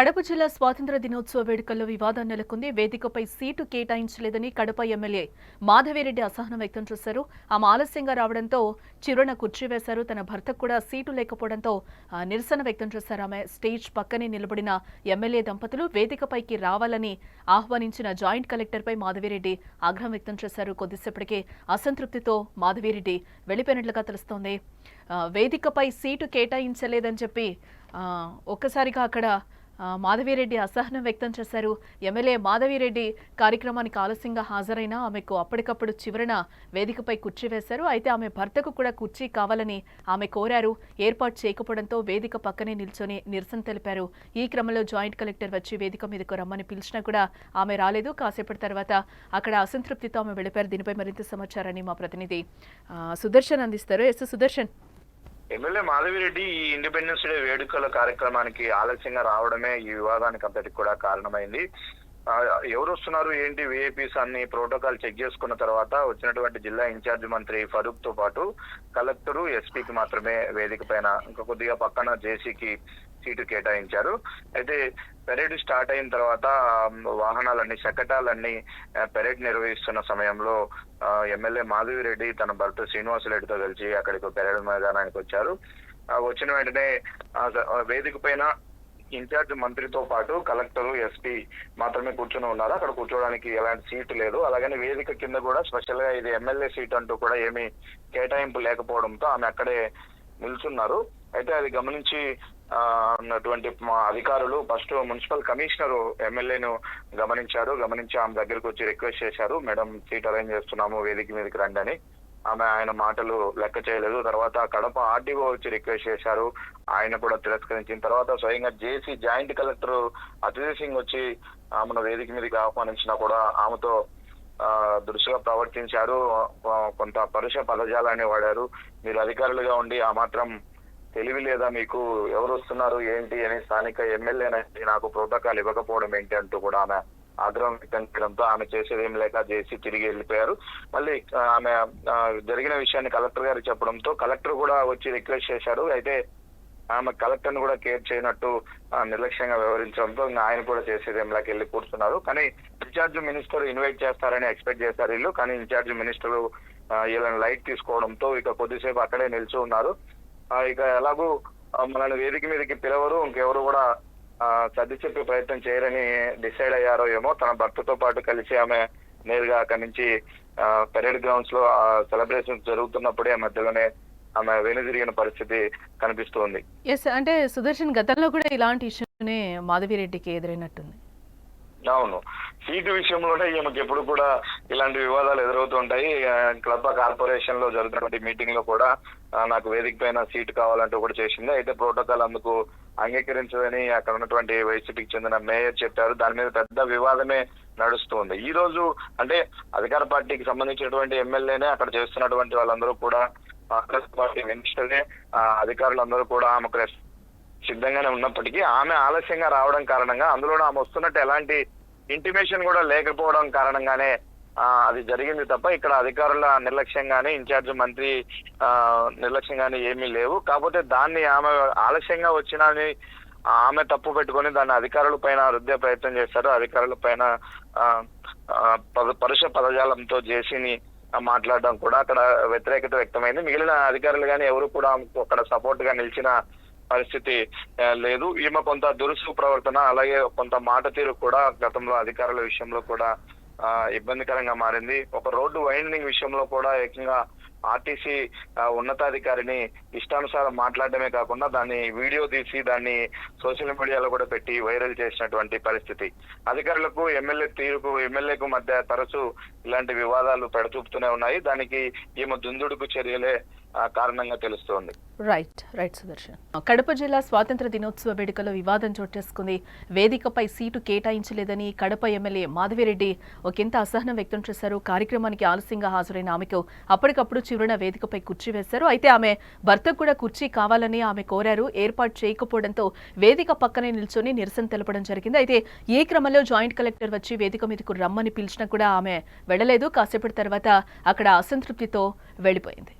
కడప జిల్లా స్వాతంత్ర దినోత్సవ వేడుకల్లో వివాదం నెలకొంది. వేదికపై సీటు కేటాయించలేదని కడప ఎమ్మెల్యే మాధవిరెడ్డి అసహనం వ్యక్తం చేశారు. ఆమె ఆలస్యంగా రావడంతో చిరున కుర్చీవేశారు తన భర్తకు కూడా సీటు లేకపోవడంతో నిరసన వ్యక్తం చేశారు. ఆమె స్టేజ్ పక్కనే నిలబడిన ఎమ్మెల్యే దంపతులు వేదికపైకి రావాలని ఆహ్వానించిన జాయింట్ కలెక్టర్పై మాధవిరెడ్డి ఆగ్రహం వ్యక్తం చేశారు. కొద్దిసేపటికే అసంతృప్తితో మాధవిరెడ్డి వెళ్ళిపోయినట్లుగా తెలుస్తోంది. వేదికపై సీటు కేటాయించలేదని చెప్పి ఒక్కసారిగా అక్కడ మాధవిరెడ్డి అసహనం వ్యక్తం చేశారు. ఎమ్మెల్యే మాధవిరెడ్డి కార్యక్రమానికి ఆలస్యంగా హాజరైన ఆమెకు అప్పటికప్పుడు చివరన వేదికపై కుర్చీ వేశారు. అయితే ఆమె భర్తకు కూడా కుర్చీ కావాలని ఆమె కోరారు. ఏర్పాటు చేయకపోవడంతో వేదిక పక్కనే నిల్చొని నిరసన తెలిపారు. ఈ క్రమంలో జాయింట్ కలెక్టర్ వచ్చి వేదిక మీదకు రమ్మని పిలిచినా కూడా ఆమె రాలేదు. కాసేపటి తర్వాత అక్కడ అసంతృప్తితో ఆమె వెళ్ళిపారు దీనిపై మరింత సమాచారాన్ని మా ప్రతినిధి సుదర్శన్ అందిస్తారు. ఎస్ సుదర్శన్. ఎమ్మెల్యే మాధవిరెడ్డి ఈ ఇండిపెండెన్స్ డే వేడుకల కార్యక్రమానికి ఆలస్యంగా రావడమే ఈ వివాదానికి అంతటికి కూడా కారణమైంది. ఎవరు వస్తున్నారు ఏంటి విఐపీస్ అన్ని ప్రోటోకాల్ చెక్ చేసుకున్న తర్వాత వచ్చినటువంటి జిల్లా ఇన్ఛార్జ్ మంత్రి ఫరూక్తో పాటు కలెక్టరు ఎస్పీకి మాత్రమే వేదిక పైన ఇంకా కొద్దిగా పక్కన జేసీకి సీటు కేటాయించారు. అయితే పెరేడ్ స్టార్ట్ అయిన తర్వాత వాహనాలన్నీ శకటాలన్నీ పెరేడ్ నిర్వహిస్తున్న సమయంలో ఎమ్మెల్యే ఎమ్మెల్యే మాధవిరెడ్డి తన భర్త శ్రీనివాసరెడ్డితో కలిసి అక్కడికి పెరేడ్ మైదానానికి వచ్చారు. వచ్చిన వెంటనే వేదిక పైన ఇన్ఛార్జ్ మంత్రితో పాటు కలెక్టర్ ఎస్పీ మాత్రమే కూర్చొని ఉన్నారు. అక్కడ కూర్చోవడానికి ఎలాంటి సీటు లేదు. అలాగని వేదిక కింద కూడా స్పెషల్గా ఇది ఎమ్మెల్యే సీట్ అంటూ కూడా ఏమీ కేటాయింపు లేకపోవడంతో ఆమె అక్కడే నిల్చున్నారు. అయితే అది గమనించి ఆ, ఉన్నటువంటి మా అధికారులు ఫస్ట్ మున్సిపల్ కమిషనర్ ఎమ్మెల్యేను గమనించారు. గమనించి ఆమె దగ్గరకు వచ్చి రిక్వెస్ట్ చేశారు. మేడం సీట్ అరేంజ్ చేస్తున్నాము వేదిక మీదకి రండి అని. ఆమె ఆయన మాటలు లెక్క చేయలేదు. తర్వాత కడప ఆర్డీఓ వచ్చి రిక్వెస్ట్ చేశారు. ఆయన కూడా తిరస్కరించిన తర్వాత స్వయంగా జేసీ జాయింట్ కలెక్టర్ అతిథి సింగ్ వచ్చి ఆమెను వేదిక మీదకి ఆహ్వానించినా కూడా ఆమెతో ఆ, దురుసుగా ప్రవర్తించారు. కొంత పరుష పదజాలాన్ని వాడారు. మీరు అధికారులుగా ఉండి ఆ మాత్రం తెలివి లేదా మీకు ఎవరు వస్తున్నారు ఏంటి అని స్థానిక ఎమ్మెల్యే నాకు ప్రోటోకాల్ ఇవ్వకపోవడం ఏంటి అంటూ కూడా ఆమె ఆగ్రహం వ్యక్తం చేయడంతో ఆమె చేసేది ఏం లేక చేసి తిరిగి వెళ్ళిపోయారు. మళ్ళీ ఆమె జరిగిన విషయాన్ని కలెక్టర్ గారికి చెప్పడంతో కలెక్టర్ కూడా వచ్చి రిక్వెస్ట్ చేశారు. అయితే ఆమె కలెక్టర్ కూడా కేర్ చేయనట్టు నిర్లక్ష్యంగా వ్యవహరించడంతో ఇంకా ఆయన కూడా చేసేది లేక వెళ్ళి కూర్చున్నారు. కానీ ఇన్ఛార్జ్ మినిస్టర్ ఇన్వైట్ చేస్తారని ఎక్స్పెక్ట్ చేశారు వీళ్ళు. కానీ ఇన్ఛార్జ్ మినిస్టర్ వీళ్ళని లైట్ తీసుకోవడంతో ఇక కొద్దిసేపు అక్కడే నిలిచి ఉన్నారు. ఇక ఎలాగూ మనల్ని వేదిక మీదకి పిలవరు. ఇంకెవరు కూడా సర్ది చెప్పే ప్రయత్నం చేయరని డిసైడ్ అయ్యారో ఏమో తన భర్తతో పాటు కలిసి ఆమె నేరుగా అక్కడి నుంచి పెరేడ్ గ్రౌండ్స్లో సెలబ్రేషన్ జరుగుతున్నప్పుడే మధ్యలోనే ఆమె వెనుదిరిగిన పరిస్థితి కనిపిస్తోంది. ఎస్ అంటే సుదర్శన్ గతంలో కూడా ఇలాంటి ఇష్యూనే మాధవిరెడ్డికి ఎదురైనట్టుంది. అవును. సీటు విషయంలోనే ఈమెకి ఎప్పుడు కూడా ఇలాంటి వివాదాలు ఎదురవుతుంటాయి. క్లబ్ కార్పొరేషన్లో జరుగుతున్నటువంటి మీటింగ్లో కూడా నాకు వేదిక పైన సీటు కావాలంటూ కూడా చేసింది. అయితే ప్రోటోకాల్ అందుకు అంగీకరించదని అక్కడ ఉన్నటువంటి వైసీపీకి చెందిన మేయర్ చెప్పారు. దాని మీద పెద్ద వివాదమే నడుస్తుంది. ఈ రోజు అంటే అధికార పార్టీకి సంబంధించినటువంటి ఎమ్మెల్యేనే అక్కడ చేస్తున్నటువంటి వాళ్ళందరూ కూడా కాంగ్రెస్ పార్టీ మినిస్టర్నే అధికారులందరూ కూడా ఆమెకు సిద్ధంగానే ఉన్నప్పటికీ ఆమె ఆలస్యంగా రావడం కారణంగా అందులో ఆమె వస్తున్నట్టు ఎలాంటి ఇంటిమేషన్ కూడా లేకపోవడం కారణంగానే అది జరిగింది తప్ప ఇక్కడ అధికారుల నిర్లక్ష్యంగానే ఇన్ఛార్జ్ మంత్రి ఆ, నిర్లక్ష్యంగానే ఏమీ లేవు. కాకపోతే దాన్ని ఆమె ఆలస్యంగా వచ్చినా అని ఆమె తప్పు పెట్టుకొని దాన్ని అధికారుల పైన రుద్దే ప్రయత్నం చేశారు. అధికారుల పైన ఆ, పద- పరుష పదజాలంతో జేసీని మాట్లాడడం కూడా అక్కడ వ్యతిరేకత వ్యక్తమైంది. మిగిలిన అధికారులు కానీ ఎవరు కూడా ఆమెకు అక్కడ సపోర్ట్గా నిలిచిన పరిస్థితి లేదు. ఈమె కొంత దురుసు ప్రవర్తన అలాగే కొంత మాట తీరు కూడా గతంలో అధికారుల విషయంలో కూడా ఆ, ఇబ్బందికరంగా మారింది. ఒక రోడ్డు వైండింగ్ విషయంలో కూడా ఏకంగా ఆర్టీసీ ఉన్నతాధికారిని ఇష్టానుసారం మాట్లాడటమే కాకుండా దాన్ని వీడియో తీసి దాన్ని సోషల్ మీడియాలో కూడా పెట్టి వైరల్ చేసినటువంటి పరిస్థితి. అధికారులకు ఎమ్మెల్యే తీరుకు ఎమ్మెల్యేకు మధ్య తరచూ ఇలాంటి వివాదాలు పెడచూపుతూనే ఉన్నాయి. దానికి ఈమె దుందుడుకు చర్యలే కారణంగా తెలుస్తోంది. Right right Sudarshan. కడప జిల్లా స్వాతంత్ర దినోత్సవ వేడుకలో వివాదం చోటు చేసుకుంది. వేదికపై సీటు కేటాయించలేదని కడప ఎమ్మెల్యే మాధవిరెడ్డి ఒకంత అసహనం వ్యక్తం చేశారు. కార్యక్రమానికి ఆలస్యంగా హాజరైన ఆమెకు అప్పటికప్పుడు చివరన వేదికపై కుర్చీ వేశారు. అయితే ఆమె భర్తకు కూడా కుర్చీ కావాలని ఆమె కోరారు. ఏర్పాటు చేయకపోవడంతో వేదిక పక్కనే నిల్చొని నిరసన తెలపడం జరిగింది. అయితే ఏ క్రమంలో జాయింట్ కలెక్టర్ వచ్చి వేదిక మీదకు రమ్మని పిలిచినా కూడా ఆమె వెళ్ళలేదు. కాసేపటి తర్వాత అక్కడ అసంతృప్తితో వెళ్ళిపోయింది.